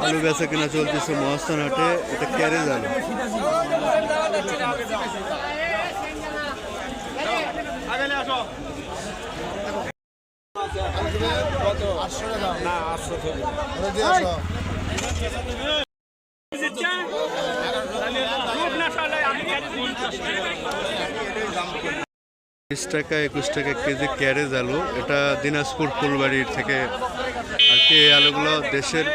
আলু বেচা কিনা চলতেছে মহাস্থান হাটে এটা ক্যারেজ আলু বিশ টাকা একুশ টাকা কেজি ক্যারেজ আলু। এটা দিনাজপুর ফুলবাড়ির থেকে। আর কি এই আলুগুলো দেশের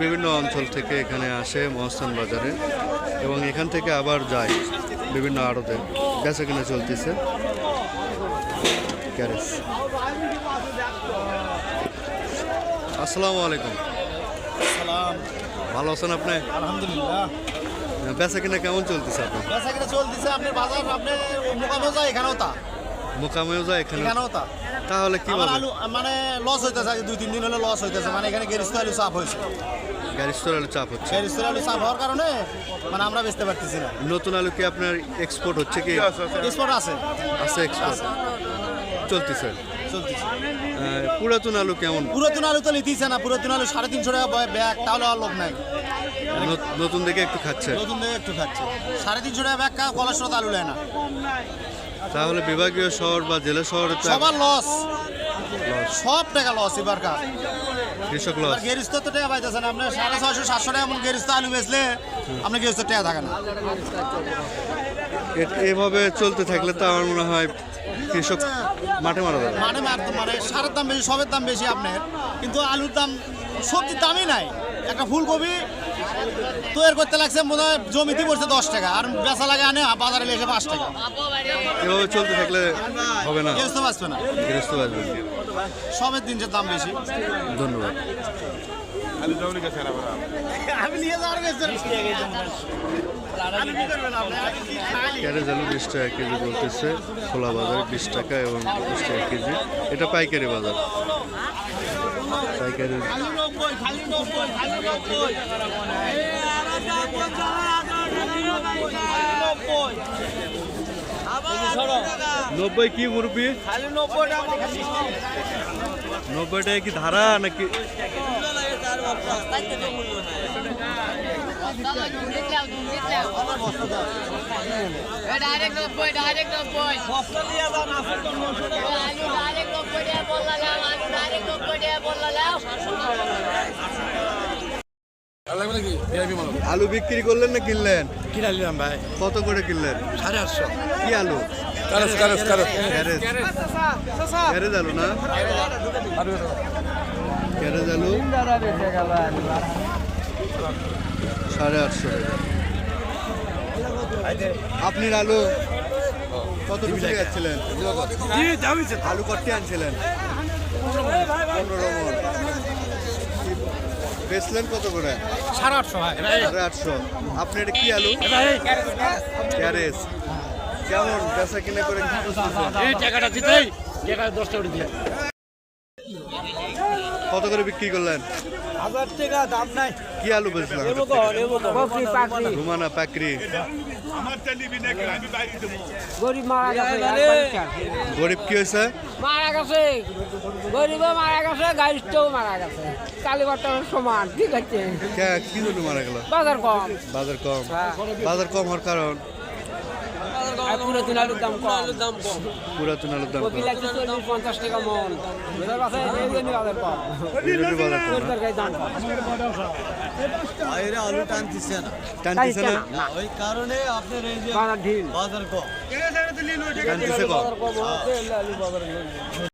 বিভিন্ন অঞ্চল থেকে এখানে আসে মহস্থান বাজারে। এবং এখান থেকে আবার যায় বিভিন্ন আড়তে। বেচা কিনা চলতেছে। ক্যারেজ। আসসালামু আলাইকুম। ভালো আছেন আপনি? আলহামদুলিল্লাহ। বেচা কিনা কেমন চলতেছে আপনার? বেচা কিনা চলতেছে। আপনার বাজার আপনি মোকামেও যায় এখানেও তা। মোকামেও যায় এখানে। এখানেও তা। তাহলে কি আমার আলু মানে লস হইতেছে দুই তিন দিন হলে লস হইতেছে। মানে এখানে গেরিস্ত আলু চাপ হয়েছে। গাড়ি আলু চাপ হচ্ছে। গেরিস্ত আলু চাপ হওয়ার কারণে মানে আমরা বেচতে পারতেছি না। নতুন আলু কি আপনার এক্সপোর্ট হচ্ছে কি? এক্সপোর্ট আছে। আছে। এক্সপোর্ট চলতেছে। চলতেছে। পুরাতন আলু কেমন? পুরাতন আলু তো লিতেইছে না পুরাতন আলু সাড়ে তিনশো টাকা ব্যাগ তাহলে আর লোক নাই। নতুন দেখে একটু খাচ্ছে। নতুন দিয়ে একটু খাচ্ছে। সাড়ে তিনশো টাকা ব্যাগ কলেস্ট্রল আলু নেয় না। তাহলে বিভাগীয় শহর বা জেলা শহরে সবার লস সব টাকা লস এবার কার কৃষক লস গেরিস্ত তো টাকা পাইতেছেন আপনি সাড়ে ছয়শো সাতশো টাকা এমন গেরিস্ত আলু বেচলে আপনি গেরিস্ত টাকা থাকে না। এভাবে চলতে থাকলে তো আমার মনে হয় কৃষক মাঠে মারা যাবে। মানে মার- মানে সারের দাম বেশি সবের দাম বেশি আপনার। কিন্তু আলুর দাম সবজির দামই নাই। একটা ফুলকপি তৈরি করতে লাগছে মনে হয় জমিতে পড়ছে দশ টাকা আর বেচা লাগে আনে বাজারে এসে পাঁচ টাকা। এভাবে চলতে থাকলে হবে না। গেরিস্ত বাঁচবে না। গৃহস্থ বাঁচবে না। সবের জিনিসের দাম বেশি। ধন্যবাদ। আমি নিয়ে যাওয়ার ক্যারেজ আলু বিশ টাকা কেজি বলতেছে খোলা বাজার বিশ টাকা এবং বিশ টাকা কেজি। এটা পাইকারি বাজার। পাইকারি নব্বই কি মুরব্বী নব্বই টাকা কি ধারা নাকি ডাইরেক্ট নব্বই ডাইরেক্ট নব্বই আলু ডাইরেক্ট নব্বই টাকা বললাম আলু ডাইরেক্ট নব্বই টাকা বললাম আলু বিক্রি করলেন না কিনলেন? কিনা নিলাম ভাই? কত করে কিনলেন? সাড়ে আটশো। কি আলু? কারস কারস কারস ক্যারেজ ক্যারেজ আলু না? ক্যারেজ আলু? সাড়ে আটশো। আপনি আলু কত বিক্রি যাচ্ছিলেন? আলু কতটি আনছিলেন? পনেরো বেচলেন কত করে? সাড়ে আটশো ভাই সাড়ে আটশো। আপনি এটা কি আলু? ক্যারেজ। কেমন? বেচা কিনে করে কি এই টাকাটা দিতেই টাকা দশটা করে দিয়ে। কত করে বিক্রি করলেন? হাজার টাকা দাম নাই। কি আলু বেচলেন? রুমানা পাকড়ি গরিব মারা গেছে গরিব কি হয়েছে? মারা গেছে। গরিবও মারা গেছে গাড়িটাও মারা গেছে। কালীবাটার সমান ঠিক আছে। কি জন্য মারা গেল? বাজার কম। বাজার কম। হ্যাঁ। বাজার কম হওয়ার কারণ? আর পুরো দিন আলুর দাম কম। পুরাতন আলুর দাম কপি কম। লাগছে চল্লিশ পঞ্চাশ টাকা মন। এবার বাসায় এই জন্য বাজার কম এই জন্য বাজার কম না? তরকারি দাম কম। বাইরে আলু টানতেছে না। টানতেছে না? না। ওই কারণে আপনার এই যে বাজার ঢিল। বাজার কম। টানতেছে কম। বাজার কম হচ্ছে আলু বাজার